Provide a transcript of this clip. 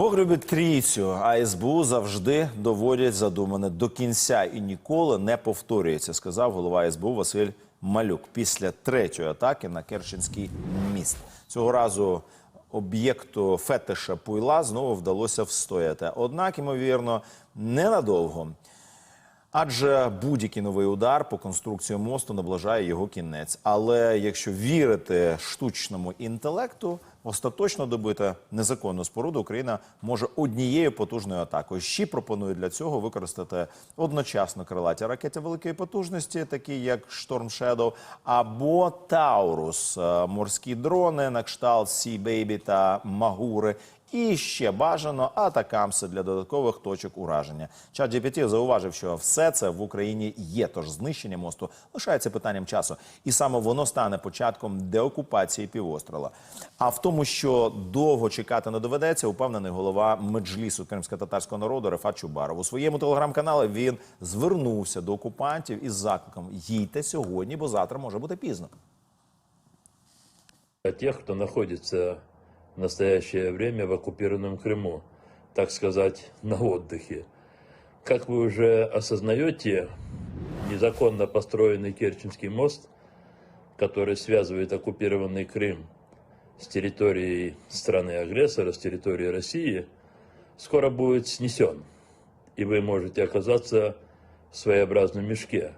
Любить трійцю, а СБУ завжди доводять задумане до кінця і ніколи не повторюється, сказав голова СБУ Василь Малюк після третьої атаки на Керченський міст. Цього разу об'єкту фетиша Пуйла знову вдалося встояти. Однак, ймовірно, ненадовго. Адже будь-який новий удар по конструкції мосту наближає його кінець. Але якщо вірити штучному інтелекту, остаточно добити незаконну споруду Україна може однією потужною атакою. Ще пропонують для цього використати одночасно крилаті ракети великої потужності, такі як Шторм Shadow, або Таурус, е, морські дрони на кшталт Sea Baby та Магури. І ще бажано атакамси для додаткових точок ураження. Чат GPT зауважив, що все це в Україні є. Тож знищення мосту лишається питанням часу, і саме воно стане початком деокупації півострова. А в тому, що довго чекати не доведеться, упевнений голова меджлісу кримсько-татарського народу Рефат Чубаров. У своєму телеграм-каналі він звернувся до окупантів із закликом: їдьте сьогодні, бо завтра може бути пізно. Тех, кто находится в настоящее время в оккупированном Крыму, так сказать, на отдыхе. Как вы уже осознаете, незаконно построенный Керченский мост, который связывает оккупированный Крым с территорией страны-агрессора, с территорией России, скоро будет снесен. И вы можете оказаться в своеобразном мешке.